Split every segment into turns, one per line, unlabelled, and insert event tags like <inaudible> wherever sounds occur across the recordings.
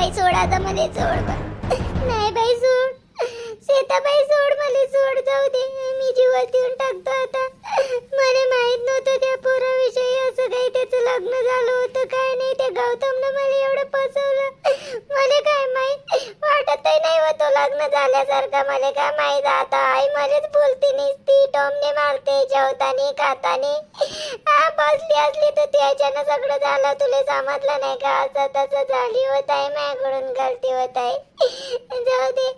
बाई सोड आता मला सोड नाही बाई सोड. सीताबाई सोड मला सोड जाऊ दे. मी जीवात देऊन टाकतो आता. मला माहीत नव्हतं त्या पोराविषयी. कसं काही त्याचं लग्न झालं होतं काय नाही. त्या गौतमनं मला एवढं फसवलं. मला काय माहीत? वाटतही नाही होतं लग्न झाल्यासारखं. मला काय माहीत आता? आई मलाच बोलते नसती. टोमने मारते जेवतानी खातानी. हा बसली असली तर त्याच्यानं सगळं झालं. तुला समजलं नाही का? असं तसं झाली होत आहे माझ्याकडून गलती होत आहे. जाऊ दे.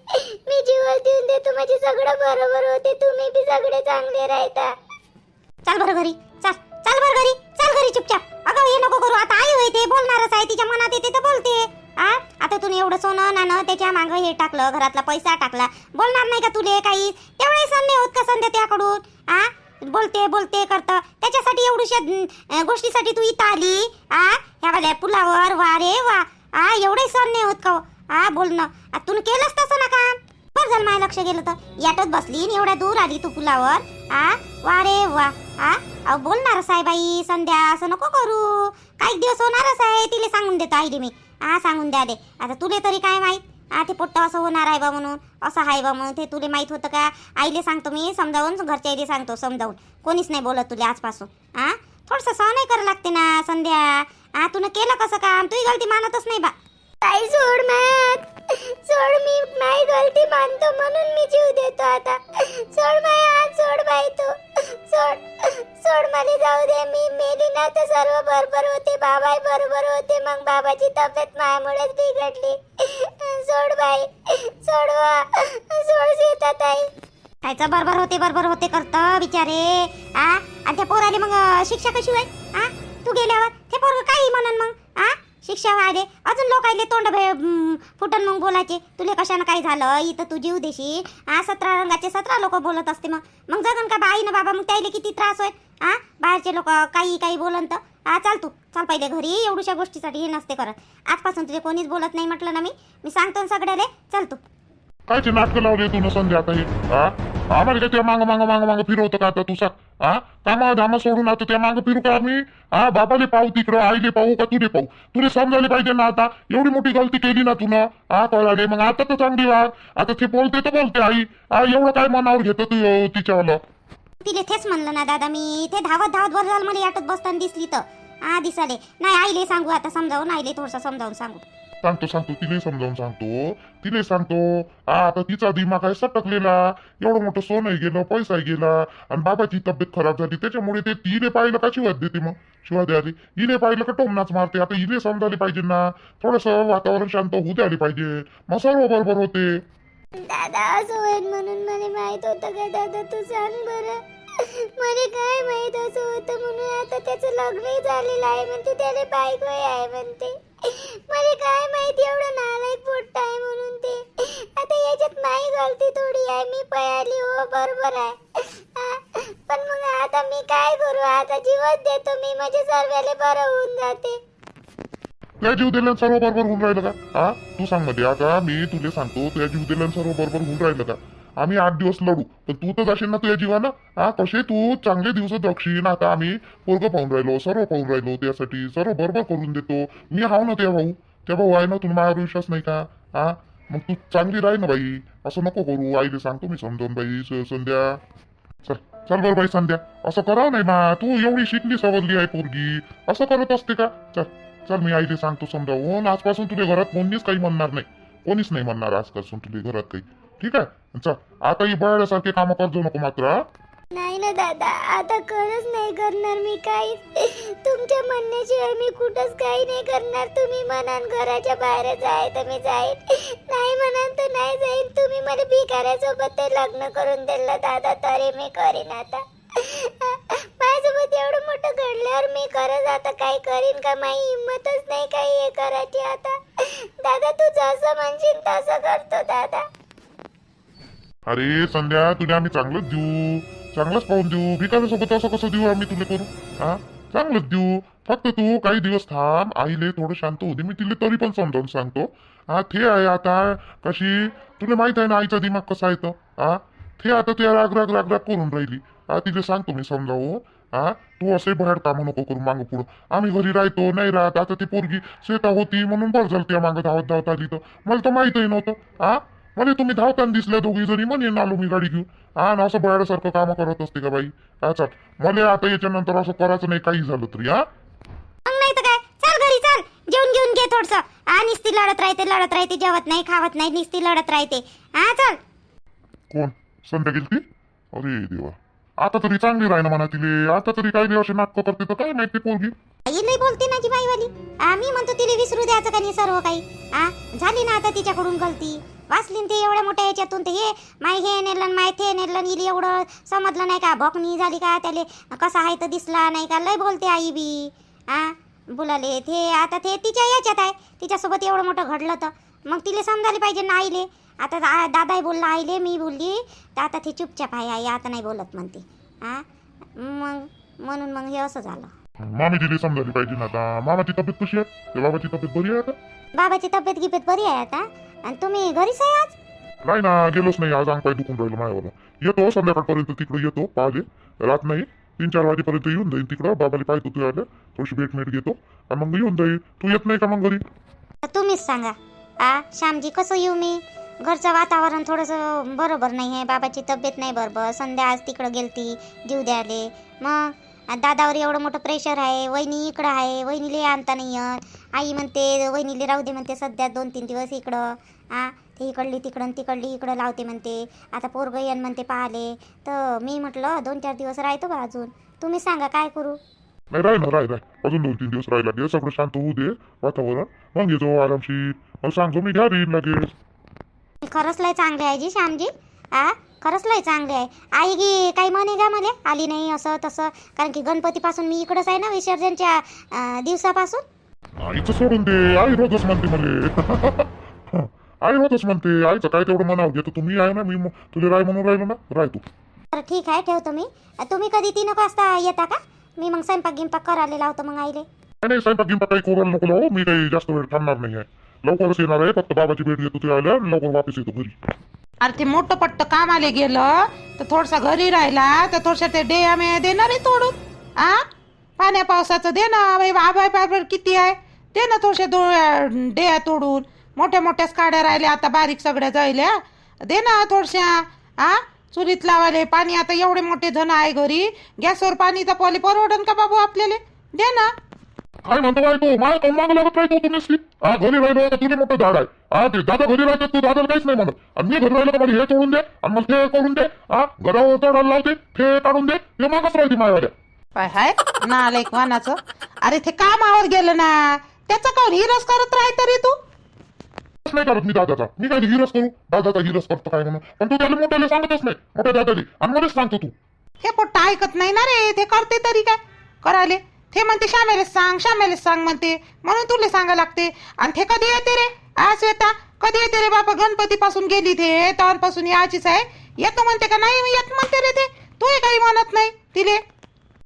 मी जीव देऊन देतो. माझे सगळं बरोबर होते. तुम्ही बी सगळे चांगले राहता.
चाल बरं घरी. चाल. चाल बरं घरी. घरी चुपचाप. अगं हे नको करू. आता आई होय ते बोलणारच आहे. तिच्या मनात येते तर बोलते. आ? आता तुम्ही एवढं सोनं नाणं त्याच्या मागं हे टाकलं घरातला पैसा टाकला. बोलणार नाही का तुले काही? तेवढे सण नाही होत का संध्या त्याकडून? आ? बोलते बोलते करतं. त्याच्यासाठी एवढ्याशा गोष्टीसाठी तू इथं आली? आ? ह्या वाल्या पुलावर वा रे वा. आ एवढे सण नाही होत का हो? आ बोलणं तू केलंच तसं ना काम? बरं झालं माझ्या लक्ष गेलं तर. याटच बसली एवढ्या दूर आली तू पुलावर. आ? वा रे वा. आ? अहो बोलणारच आहे बाई संध्या असं नको करू. काही दिवस होणारच आहे तिला सांगून देतो आईले मी. हा सांगून द्या दे. आता तुले तरी काय माहीत? आ ते पोट्ट असं होणार आहे बा म्हणून असं आहे बा म्हणून ते तुले माहीत होतं का? आईले सांगतो मी समजावून घरच्या आईले सांगतो समजावून. कोणीच नाही बोलत तुले आजपासून. आ? थोडंसं सहनही करावं लागते ना संध्या? आ तुनं केलं कसं काम? तुही गलती मानतच नाही बा.
ताई सोड मॅक सोड मी माई गलती मानतो म्हणून मी जीव देतो आता. सोड माय आज सोड बाई तू. सोड सोड मला जाऊ दे मी मेली ना तर सर्व बरोबर होते बाबाही बरोबर होते मग बाबाची तब्येत मायामुळेच बिघडली. सोड बाई सोडवा सोड सीता ताई
कायचं बरोबर होते बरोबर होते करत बिचारे. आ आणि त्या पोराले मग शिक्षा कशी होईल आ तू गेल्यावर? ते पोरग काही म्हणन मग आ? शिक्षा व्हायले अजून लोकायले तोंड भे फुटन मग बोलायचे. तुले कशानं काय झालं? इथं तू जीव देशी. आ सतरा रंगाचे सतरा लोक बोलत असते मग. मग जगन का बाई ना बाबा? मग त्याला किती त्रास होईल आ बाहेरचे लोक काही काही बोलन तर. आ चाल तू. चाल पहिले घरी एवढ्याशा गोष्टीसाठी हे नसते करत. आजपासून तुझे कोणीच बोलत नाही म्हटलं ना मी. मी सांगतो ना सगळ्याले. चल तू.
कायचे नाटकं लावले तू न संध्या आता हे? हा आम्हाला काय त्या मांग मांग मांग मागं फिरवतं का आता तू सांग? हा कामा धामा सोडून आता त्या मागं फिरू का आम्ही? हा बाबाले पाहू तिकडं आईले पाहू का तुले पाहू? तुले समजायला पाहिजे ना आता? एवढी मोठी गलती केली ना तुनं हा कळाले? मग आता तर चांगली वाग आता ते बोलते तर बोलते आई. हा एवढं काय मनावर घेतो तू अं, तिच्यावालं?
तिले तेच म्हणलं ना दादा मी. ते धावत धावत वर झालं मला याटत बसताना दिसली तर. आ दिसाले. नाही आईले सांगू आता समजावून आईले थोडंसं समजावून सांगू.
सांगतो सांगतो तिने समजावून सांगतो. तिने सांगतो आता तिचा दिमाग आहे सटकलेला. एवढं मोठं सोनही गेलं पैसा गेला. आणि बाबाची तब्येत खराब झाली. त्याच्यामुळे ते तिने पाहिलं का शिवाय देते मग? शिवाय द्यायला. हिने पाहिलं का टोमनाच मारते. आता हिने समजायला पाहिजे ना. थोडंसं वातावरण शांत होऊ द्यायला पाहिजे. मग सर्व बरोबर होते.
दादा असं होईल म्हणून मला माहीत होतं का दादा? तू सांग बरं. मला काय माहीत असं होतं म्हणून आता त्याचं लग्नही झालेलं आहे म्हणते. त्याला बायकोही आहे म्हणते. मला काय माहिती एवढं नालायक पोट्ट आहे म्हणून ते. आता याच्यात माझी गलती थोडी आहे मी पयाली हो बरोबर आहे. पण मग आता मी काय करू? आता जीवच देतो मी माझ्या सर्वाले बरं होऊन जाते.
काय जीव दिल्यानं सर्व बरोबर होऊन राहिलं का? हा तू सांगमध्ये आता मी तुला सांगतो तुझ्या जीव दिल्यानं सर्व बरोबर होऊन राहिलं का? आम्ही आठ दिवस लढू. पण तू तर जाशील ना तुझ्या जीवानं? हा कसे तू? चांगले दिवस जगशील. आता आम्ही पोरग पाहून राहिलो सर्व पाहून राहिलो त्यासाठी. सर्व बरोबर करून देतो. मी हाव ना त्या भाऊ. त्या भाऊ आहे ना तुला माझ्यावर विश्वास नाही का? हा? मग तू चांगली राही ना बाई. असं नको करू. आईले सांगतो मी समजावून बाई संध्या. चल चल बरं बाई संध्या. असं करा नाही ना. तू एवढी शिकली सवरली आहे पोरगी. असं करत असते का? चल चल मी आईले सांगतो समजावून. आजपासून तुझ्या घरात कोणीच काही म्हणणार नाही. कोणीच नाही म्हणणार आजपासून तुझ्या घरात काही. ठीक आहे. चल आता ही बळासारखे काम करजो नको मात्र हा?
नाही ना दादा आता खरंच नाही करणार मी काही तुमच्या म्हणण्याशिवाय मी कुठंच काही नाही करणार. तुम्ही म्हणान घराच्या बाहेर जाय तर मी जाईन. नाही म्हणान तर नाही जाईन. तुम्ही मला भिकाऱ्यासोबत ते लग्न करून दिलं दादा तरी मी करीन आता. माझ्यासोबत एवढं मोठं घडल्यावर मी खरंच आता काही करीन का? माझी हिंमतच नाही काही हे करायची आता. दादा तू जसं म्हणशील तसं करतो दादा.
अरे संध्या तुला आम्ही चांगलंच देऊ. चांगलंच पाहून देऊ. भिकाऱ्यासोबत असं कसं देऊ आम्ही तुला करू? हा? चांगलंच देऊ. फक्त तू काही दिवस थांब. आईले थोडं शांत होते मी तिला तरी पण समजावून सांगतो. हा ते आहे आता. कशी? तुला माहीत आहे ना आईचा दिमाग कसा आहे तर हा? ते आता ते राग राग राग राग करून राहिली. हा तिला सांगतो मी समजावून. हा? तू असे बाहेर कामं नको करू मागं पुढं. आम्ही घरी राहतो. नाही राहत. आता ती पोरगी शेता होती म्हणून बरं झालं त्या मागं धावत धावत आली तर. मला तर माहीतही नव्हतं. हा? म्हणजे तुम्ही धावताना दिसल्या दोघी जणी म्हणेन आलो मी गाडी घेऊन. हा ना असं बाहेरसारखं कामं करत असते का बाई? चाल. मला आता याच्यानंतर असं करायचं नाही काही झालं तरी हा?
मग नाही तर काय? चल घरी चल. घेऊन घे थोडस. हा निस्ती लढत राहते लढत राहते जेवत नाही खावत नाही निस्ती लढत राहते. हा चल.
कोण? संध्या गेलती? अरे देवा. आता तरी चांगली राही ना म्हणा तिले. आता तरी काही दिवस नाटक करते तर काय माहिती पोरगी?
आई लई बोलते ना जी बाईवाली आम्ही म्हणतो तिला विसरू द्यायचं का नाही सर्व काही? आ झाली ना आता तिच्याकडून गलती? वाचली न ते एवढ्या मोठ्या याच्यातून ते हे माय हे नेलं माय ते नेलं इली एवढं समजलं नाही का भोकणी झाली का त्याले कसा आहे तर दिसला नाही का लय बोलते आई बी. आ? बोलाले ते आता ते तिच्या याच्यात आहे तिच्यासोबत एवढं मोठं घडलं तर. मग तिला समजायला पाहिजे ना आईले. आता दा- दादाही बोलला आईले मी बोलली तर आता ते चुपचाप आहे आई आता नाही बोलत म्हणते. आ? मग म्हणून मग हे असं झालं.
मामी समजायला पाहिजे ना आता. मामाची तब्येत कशी आहे? बाबाची तब्येत बरी आहे आता?
बाबाची तब्येत गिब्येत बरी आहे आता? आणि तुम्ही घरीच आहे आज?
नाही ना गेलोच नाही. आज अंग पाय दुखून राहिलं माझ्यावर येतो संध्याकाळपर्यंत तिकडे येतो पाहिले. रात नाही. तीन चार वाजेपर्यंत येऊन जाईन तिकडं. बाबाला पाहतो तू आलं थोडीशी भेट मेट घेतो. आणि मग येऊन जाईल तू येत नाही का मग घरी?
तुम्हीच सांगा. आ श्यामजी कसं येऊ मी? घरचं वातावरण थोडंसं बरोबर नाही आहे. बाबाची तब्येत नाही बरोबर. संध्या आज तिकडं गेलती जीव द्यायले. मग? दादावर एवढं मोठं प्रेशर आहे वहिनी इकडं आहे वहिनीले आणता नाही येत. आई म्हणते वहिनीले राहू दे म्हणते सध्या दोन तीन दिवस इकडं. आ ते इकडली तिकडं तिकडली इकडं लावते म्हणते. आता पोरगं येण म्हणते पाहले तर मी म्हटलं दोन चार दिवस राहतो बा अजून. तुम्ही सांगा काय करू?
नाही राह ना राह राह अजून दोन तीन दिवस राहायला लागेल. सगळं शांत होऊ दे वातावरण. मग येतो आरामशीर. मला सांगतो मी घ्या येईल लागेल
खरंच लय चांगले आहे जी श्यामजी. आ खरंच लय चांगले आहे. आई गी काही म्हणे का मला? आली नाही असं तसं. कारण की गणपतीपासून मी इकडंच आहे ना विसर्जनच्या अं, दिवसापासून.
आईचं सोडून दे. आई रोजच म्हणते मले. <laughs> आई रोजच म्हणते. आईचं काय तेवढं म्हणावं घेतो तुम्ही. आहे ना मी तुला राय म्हणून राहिलो ना? राय तू.
तर ठीक आहे ठेवतो मी. तुम्ही कधी तीन एक वाजता येता का? मी मग स्वयंपाक गिंपाक करायला लावतो मग आईले.
नाही नाही स्वयंपाक गिंपाक काही कोरायला नको लावू मी काही जास्त वेळ थांबणार नाही आहे. लवकरच येणार आहे. फक्त बाबाची भेट घेतो ते आल्या आणि लवकर वापस येतो घरी.
अरे ते मोठं पट्ट कामाले गेलं तर थोडसा घरी राहिला तर थोडसा ते डेया मेया देणार आहे तोडून. आ? पाण्या पावसाचं दे ना बाई आबाई बाबर किती आहे? दे ना थोडशा दो डेया तोडून. मोठ्या मोठ्याच काड्या राहिल्या आता बारीक सगळ्या जायल्या दे ना थोडशा. आ? चुलीत लावायला पाणी आता एवढे मोठे धन आहे घरी. गॅसवर पाणी तर पॉली परवडन का बाबू आपल्याला? दे ना.
काय म्हणतो बाय तू? माझ्या काऊन मागं लागत राहतो तुम्ही नुसती? हा घरी राहिलो तर तुझे मोठं झाड आहे. हा ते दादा घरी राहतात तू दादाला काहीच नाही म्हणत. आणि मी घरी राहिलो तर मला हे तोडून दे आणि मला ते करून दे. हा घरावर तोडायला लावते ते काढून दे हे मागच राहते माझ्यावाल्या
काय हाय नालायक वानाचं. अरे ते कामावर गेलं ना त्याचं काऊन हिरस करत राह तरी तू.
हिरस नाही करत मी दादाचा. मी काय हिरस करू? दादाचा हिरस करतो काय म्हणून? पण तू त्याला मोठ्याला सांगतच नाही मोठ्या दादाली. आणि मलाच सांगतो तू.
हे पोट्ट ऐकत नाही ना रे ते करते तरी काय? कराले ते म्हणते श्यामेलेच सांग श्यामेलेच सांग म्हणते. म्हणून तुला सांगा लागते आणि ते कधी येते रे? आ श्वेता कधी येते रे बाबा? गणपती पासून गेली ते तेव्हापासून याचीच आहे. येतो म्हणते का? नाही येत म्हणते रे ते. तू काही म्हणत नाही तिले.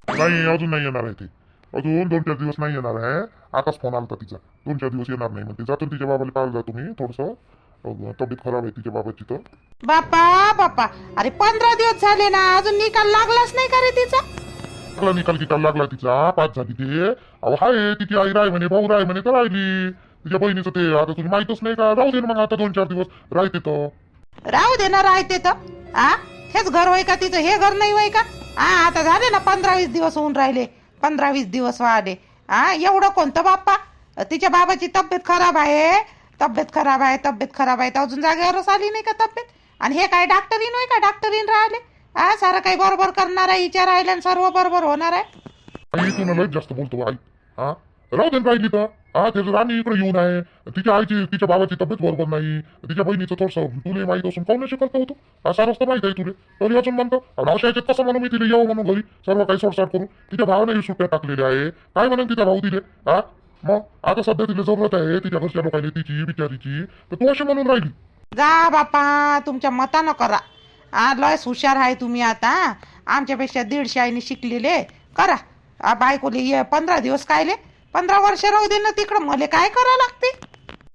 नाही अजून नाही येणार आहे ते. अजून दोन चार दिवस नाही येणार आहे. आताच फोन आला तिचा. दोन चार दिवस येणार नाही म्हणते. जातो तिच्या बाबाला पाहायला जातो मी थोडस. तब्येत खराब आहे तिच्या बाबाची तर.
बापा बापा. अरे पंधरा दिवस झाले ना अजून निकाल लागलाच नाही का रे तिचा?
लागला निकाल किती लागला तिचा पाच झाली ते. अहो हाय तिची आई राय म्हणे भाऊ राय म्हणे तर राहिली. तुझ्या बहिणीचं ते. आता तुला माहितच नाही का? राहू दे ना मग आता दोन चार दिवस. राहते तर.
राहू दे ना राहते तर. आ? हेच घर होय का तिचं? हे घर नाही होय का? आ आता झाले ना पंधरा वीस दिवस होऊन राहिले. पंधरा वीस दिवस वाढे आ एवढं कोणतं बाप्पा? तिच्या बाबाची तब्येत खराब आहे. तब्येत खराब आहे तब्येत खराब आहे. तर अजून जागेवरच आली नाही का तब्येत? आणि हे काय डॉक्टरीन होय का? डॉक्टरीन राहिले. आ सारं काही बरोबर करणार आहे विचार राहिले आणि सर्व बरोबर होणार आहे.
आई तू लय जास्त बोलतो आई. हा? राहू दे ना राहिली तर हा ते राणी इकडे येऊन आहे तिच्या आईची तिच्या बाबाची तब्येत बरोबर नाही तिच्या बहिणीचं थोडंसं तुला माहीत असून काऊन नाही शिकत होतो हा सारं रस्ता माहीत आहे तुले. तरी अजून म्हणतो आणि अशा याच्यात कसं म्हणून मी तिला? येऊ म्हणून घरी. सर्व काही सोडसाट करून. तिच्या भावाने सुट्ट्या टाकलेल्या आहे. काय म्हणून तिचा भाऊ तिले? हा? मग आता सध्या तिला जरूरत आहे तिच्या घरच्या लोकांनी तिची बिचारीची. तर तू अशी म्हणून राहिली.
जा बापा तुमच्या मतानं करा. आ लयच हुशार आहे तुम्ही आता. आमच्यापेक्षा दीडशे आईने शिकलेले. करा. आ बायकोले ये पंधरा दिवस कायले? पंधरा वर्ष राहू दे ना तिकडं. मला काय करा लागते?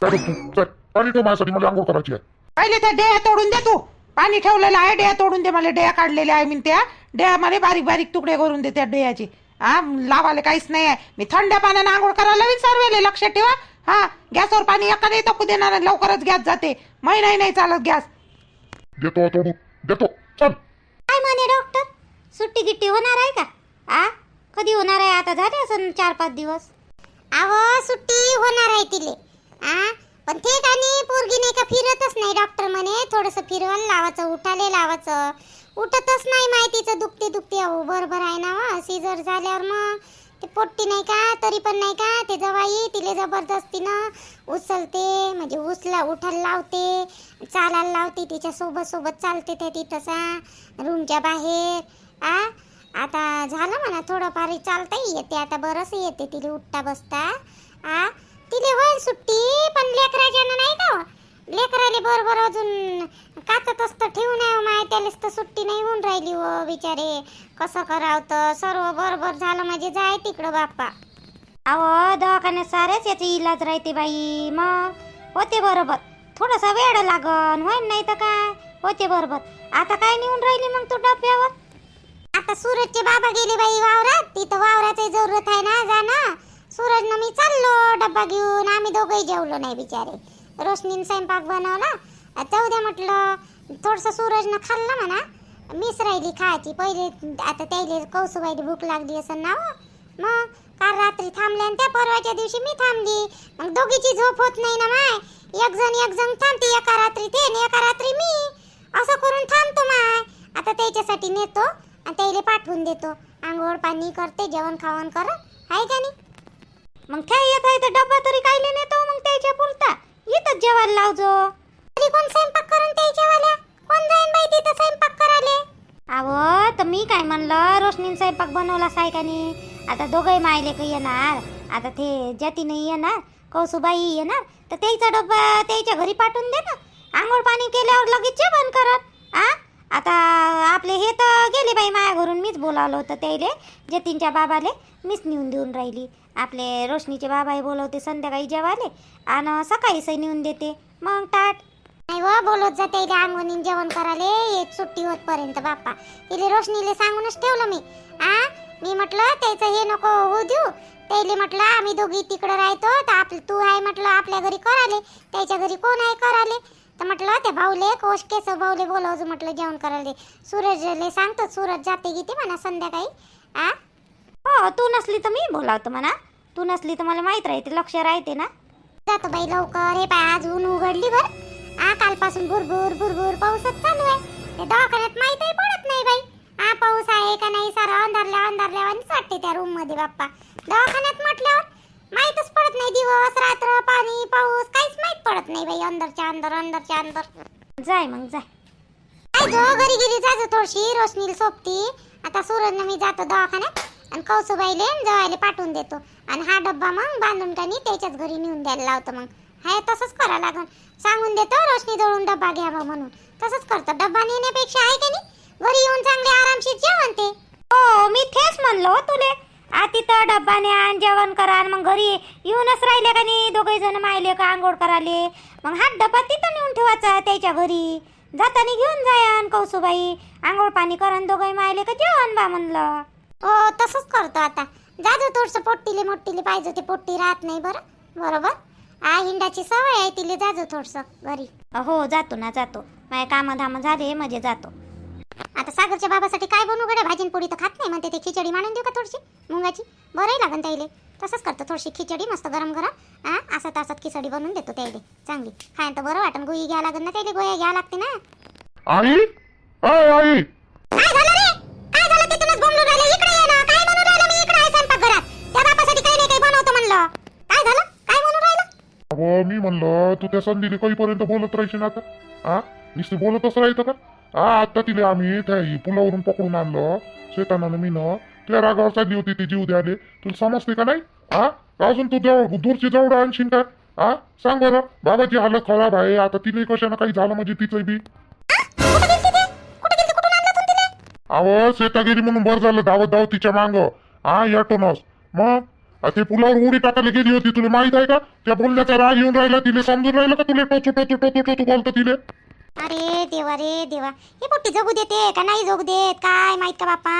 काय बघ तू? चल. पाणी ठेव माझ्यासाठी. मला आंघोळ करायची आहे.
पहिले त्या डेया तोडून दे तू. पाणी ठेवलेलं आहे डेया तोडून दे. मला डेया काढलेल्या आहे मी त्या. डेया मला बारीक बारीक तुकडे करून दे त्या डेयाचे. हा लावाले काहीच नाही आहे. मी थंड पाण्यानं आंघोळ करायला विसरवेले लक्षात ठेवा. हा गॅसवर पाणी एका नाही टाकू देणार लवकरच गॅस जाते. महिनाही नाही चालत गॅस.
देतो तोडून देतो. चल.
काय म्हणे डॉक्टर सुट्टी गिट्टी होणार आहे का? आ? कधी होणार आहे? आता झाले असं चार पाच दिवस.
अहो सुट्टी होणार आहे तिले. आ? पण ते आणि पोरगी नाही का फिरतच नाही डॉक्टर म्हणे. थोडस फिरवायला लावायचं उठाले लावायचं उठतच नाही माहितीचं दुखते दुखते अहो बरोबर आहे ना सीझर झाल्यावर मग. ते पोट्टी नाही का तरी पण नाही का ते जवाई तिले जबरदस्तीनं उचलते म्हणजे उचला उठायला लावते चालायला लावते तिच्या सोबत सोबत चालते ते तिथंसा रूमच्या बाहेर. आ आता झालं म्हणा थोडंफार चालताही येते आता बरंच येते तिला उठता बसता. आ तिले होईल सुट्टी पण लेकराच्या नाही का हो? लेकराले बरोबर अजून काचत असतं ठेवून नाही हो माय त्यालाच तर सुट्टी नाही होऊन राहिली हो बिचारे. कसं करावं तर? सर्व बरोबर झालं म्हणजे जाय तिकडं बाप्पा.
अहो दवाखान्यात सारेच याचे इलाज राहते बाई. मग? होते बरोबर. थोडासा वेळ लागन होईन नाही तर काय? होते बरोबर. आता काय नेऊन राहिली मग तू डब्यावर?
आता सूरजचे बाबा गेले बाई वावरात. तिथं वावराची जरूरत आहे ना जा ना सूरजनं मी चाललो डब्बा घेऊन. आम्ही दोघंही जेवलो नाही बिचारे. रोशनीन स्वयंपाक बनवला. जाऊ द्या म्हटलं थोडंसं सूरजनं खाल्लं म्हणा. मीच राहिली खायची. पहिले आता त्याला कौसुबाईला भूक लागली असं ना मग काल रात्री थांबले आणि त्या परवाच्या दिवशी मी थांबली. मग दोघीची झोप होत नाही ना माय. एक जण एक जण थांबते एका रात्री ते आणि एका रात्री मी. असं करून थांबतो माय. आता त्याच्यासाठी नेतो आणि त्याला पाठवून देतो. आंघोळ पाणी करते जेवण खावण करत आहे का नाही?
मग त्या येत आहे तर डब्बा तरी काही नेतो मग त्याच्या पुरता? इथंच जेवायला लावजो.
तरी कोण स्वयंपाक करून त्याच्या वाल्या कोण जाईन बाई तिथं स्वयंपाक कराले
अहो तर मी काय म्हणलं रोशनीन स्वयंपाक का नाही आता दोघंही मायले काही येणार. आता ते जाती नाही येणार कौसुबाई येणार तर त्याचा डब्बा त्याच्या घरी पाठवून दे ना. आंघोळ पाणी केल्यावर लगेच जेवण करत आ? आता आपले हे तर गेले बाई माया घरून. मीच बोलावलं होतं त्याले जतीनच्या बाबाले. मीच नेऊन देऊन राहिली. आपले रोशनीचे बाबाही बोलवते संध्याकाळी जेवाले आणि सकाळी नेऊन देते. मग ताट.
नाही व बोलत जा त्याला अंगोनी जेवण कराले एक सुट्टी होतपर्यंत बाप्पा. तिले रोशनीले सांगूनच ठेवलं मी. आ मी म्हटलं त्याचं हे नको होऊ देऊ. त्याले म्हटलं आम्ही दोघी तिकडं राहतो. तर आप तू आहे म्हटलं आपल्या घरी कराले त्याच्या घरी कोण आहे कराले तर म्हटलं त्या भाऊले कोश केस भाऊले बोलावजो म्हटलं जेवण करायला सूरजले सांगतो सूरज जाते गीते म्हणा संध्याकाळी. आ?
हो तू नसली तर मी बोलावतो म्हणा. तू नसली तर मला माहीत राहते लक्ष राहते ना.
जातो बाई लवकर हे पाय आज ऊन उघडली बर आ कालपासून भुरभुर भुरभुर पाऊसच चालू आहे. ते दवाखान्यात माहीतही पडत नाही बाई. हा पाऊस आहे का नाही? सारा अंधारल्या अंधारल्या वाटते त्या रूममध्ये बाप्पा. दवाखान्यात म्हटल्यावर पडत नाही दिवस रात्र पाणी पाऊस काहीच माहीत पडत नाही बाई अंदरच्या अंदर अंदरच्या अंदर.
जाय मग जाय.
काय जो घरी गेली जायचं थोडीशी रोशनी सोबती. आता सूरजनं मी जातो दवाखान्यात आणि कौसुबाईले जवायले पाठवून देतो. आणि हा डब्बा मग बांधून कानी त्याच्याच घरी नेऊन द्यायला लावतो मग. हाय तसंच करा लागन. सांगून देतो रोशनी जवळून डब्बा घ्यावा म्हणून. तसंच करतो. डब्बा नेण्यापेक्षा आहे का नाही? घरी येऊन चांगले आरामशीर जेवण ते.
हो मी तेच म्हणलो हो तुले. आ तिथं डब्बाने आण जेवण करा आणि. मग घरी येऊनच राहिले का नाही? दोघे जण मायले का आंघोळ कराले मग हा डब्बा तिथं नेऊन ठेवायचा त्याच्या घरी. जाताना घेऊन जाय कौसुबाई. आंघोळ पाणी करा दोघे मायले का जेवण बा म्हणलं.
हो तसंच करतो आता. जाजो थोडस पोट्टीले मोट्टीले पाहिजे ते पोट्टी राहत नाही बरं. बरोबर? आ हिंडाची सवय आहे तिले. जाजो थोडस घरी.
हो जातो ना जातो. माझे कामं धामं झाले म्हणजे जातो.
आता सागरच्या बाबासाठी काय बनवू गड्या? भाजी पोळी तर खात नाही म्हणते ते खिचडी मांडून देऊ का थोडीशी? मुंगाची? बरंही लागन त्याइले तसंच करतो थोडीशी खिचडी मस्त गरम गरम. हा असं तासात खिचडी बनवून देतो त्याइले चांगली. खायला तर बरं वाटन गोळी घ्या लागन ना त्याइले गोळ्या घ्या लागते ना?
आई? आई
काय झालं रे? काय झालं? तिथूनच बोंबलून राहिले. इकडे ये ना. काय म्हणून राहिलं? मी इकडे आहे स्वयंपाकघरात. त्या बापासाठी काही नाही काही बनवतो म्हणलं. काय झालं? काय म्हणून राहिलं?
अहो मी म्हणलं तू त्या संधीने कधीपर्यंत बोलत राहायची ना आता? हा? नुसते बोलतच राहायचं का? आता तिले आम्ही त्या पुलावरून पकडून आणलं. शेतानानं मीनं त्या रागावर चालली होती ती जीव द्याले तुला समजते का नाही? हा अजून तू जवळ दूरची जवळ आणशील का? हा सांग बरं बाबाची हालत खराब आहे. आता तिने कशानं काही झालं म्हणजे तिचं बी? अहो शेता गेली म्हणून बरं झालं धावत धावत तिच्या मांग. हा या टोनस. मग? ते पुलावर उडी टाकायला गेली होती तुला माहीत आहे का? त्या बोलण्याचा राग येऊन राहिला तिला समजून राहिलं का तुला? टोचू टोचू टोचू टोचू बोलतं तिले?
अरे देवा रे देवा. हे पोट्टी जगू देते का नाही जगू देत? काय माहीत का बापा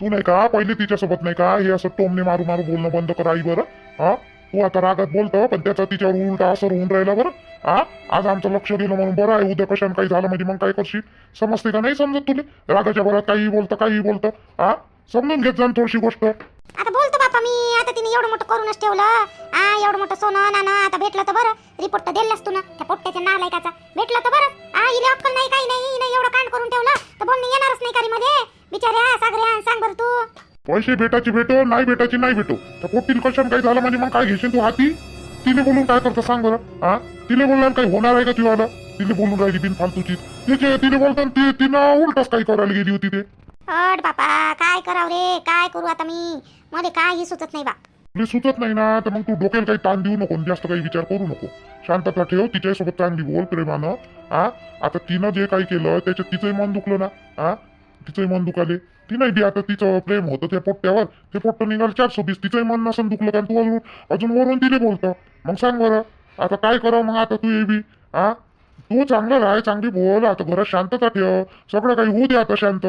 तू नाही का पहिले तिच्यासोबत नाही का हे असं टोमने मारू मारू बोलणं बंद कर आई बरं? हा? तू आता रागात बोलतो पण त्याचा तिच्यावर उलटा असर होऊन राहिला बरं? हा? आज आमचं लक्ष गेलं म्हणून बरं आहे उद्या कशाने काही झालं म्हणजे मग काय करशील? समजते का नाही समजत तुले? रागाच्या भरात काही बोलतं काही बोलतं. हा? समजून घेत जा थोडीशी गोष्ट.
आता मी आता तिने एवढं मोठं करूनच ठेवलं. हा एवढं मोठं सोनं ना ना आता भेटलं तर बरं. रिपोर्ट तर दिलास तू ना त्या पोट्ट्याच्या नालायकाचा. भेटलं तर बरं. हा इले अक्कल नाही काही नाही. हिने एवढं कांड करून ठेवलं तर बोलणी येणारच नाही का मध्ये. बिचाऱ्या सागऱ्या सांग बरं तू.
पैसे भेटायची भेटो नाही भेटायची नाही भेटो. त्या पोटील कशाने काही झालं म्हणजे मग काय घेशील तू हाती? तिने बोलून काय करतो सांग बरं. हा तिने बोलणार काही होणार आहे का तुला तिने बोलून राहिली बिन फालतूची तिचे तिने बोलताना ती तिनं उलटच काही करायला गेली होती ते.
अड बापा काय करावं रे? काय करू आता मी? मला काही सुचत नाही बा.
तुला सुचत नाही ना तर मग तू डोक्याला काही ताण देऊ नको आणि जास्त काही विचार करू नको. शांतता ठेव तिच्यासोबत चांगली बोल प्रेमानं. हा आता तिनं जे काही केलं त्याच्यात तिचंही मन दुखलं ना? हा तिचंही मन दुखाले. ती नाही बी आता तिचं प्रेम होतं त्या पोट्ट्यावर. ते पोट्ट निघालं चार सोबीस तिचंही मन नसन दुखलं कारण तू अजून अजून वरून तिले बोलतं. मग सांग बरं आता काय करावं मग आता तू ये बी? हा तू चांगलं राह चांगली बोल आता घरात शांतता ठेव. सगळं काही होऊ दे आता शांत.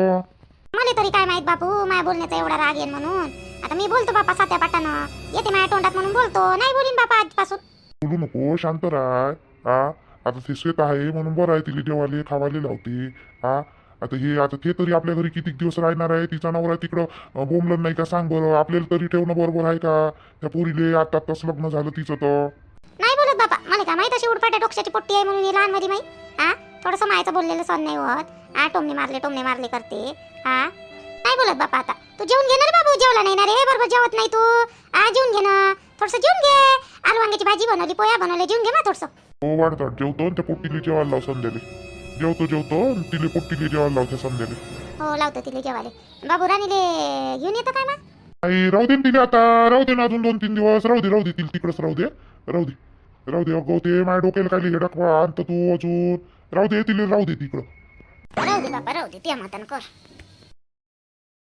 मला तरी काय माहीत बापू माझ्या बोलण्याचा एवढा राग येईन म्हणून. आता मी बोलतो बापा सात्या पाटानं. येते माझ्या तोंडात म्हणून बोलतो. नाही बोलीन बापा आजपासून.
बोलू नको शांत राह. हा आता ते शेत आहे म्हणून बरं आहे तिला जेवाले खावाले लावते. हा आता हे आता ते तरी आपल्या घरी किती दिवस राहणार आहे? तिचा नवरा तिकडं अं, बोंबलं नाही का सांग बरं? आपल्याला तरी ठेवणं बरोबर आहे का? त्या पोरीले आता आताच लग्न झालं तिचं तर.
नाही बोलत बापा. मला काय माहीत अशी उडफाट्या डोक्याची पोट्टी आहे म्हणून लहानमध्ये माहीत हा थोडंसं मायचं बोललेलं सण नाही होत. हा टोमने मारले टोमने मारले करते. हा? नाही बोलत बापा आता. तू जेवून घे ना रे बाबू जेवला नाही ना रे? बरोबर जेवत नाही तू. हा जेवून घे ना. थोडंसं जेवून घे. आलू वांग्याची भाजी बनवली पोया बनवले जेवून घे ना थोडंसं.
हो वाढतात. जेवतो त्या पोट्टीले जेवायला लाव संध्याले जेवतो जेवतो तिले पोट्टीले जेवायला लावते संध्याले
हो लावतो तिला जेवाले बाबू राणीले घेऊन येतो काय मग?
आई राहू दे ना तिले आता. राहू दे ना अजून दोन तीन दिवस. राहू दे राहू दे तिला तिकडंच राहू दे. राहू दे. राहू दे अगं ते माझ्या डोक्याला काय हेडकवा आणतं तू अजून. राहू दे तिले राहू दे तिकडं.
राहू दे बाबा राहू दे त्या मतानं कर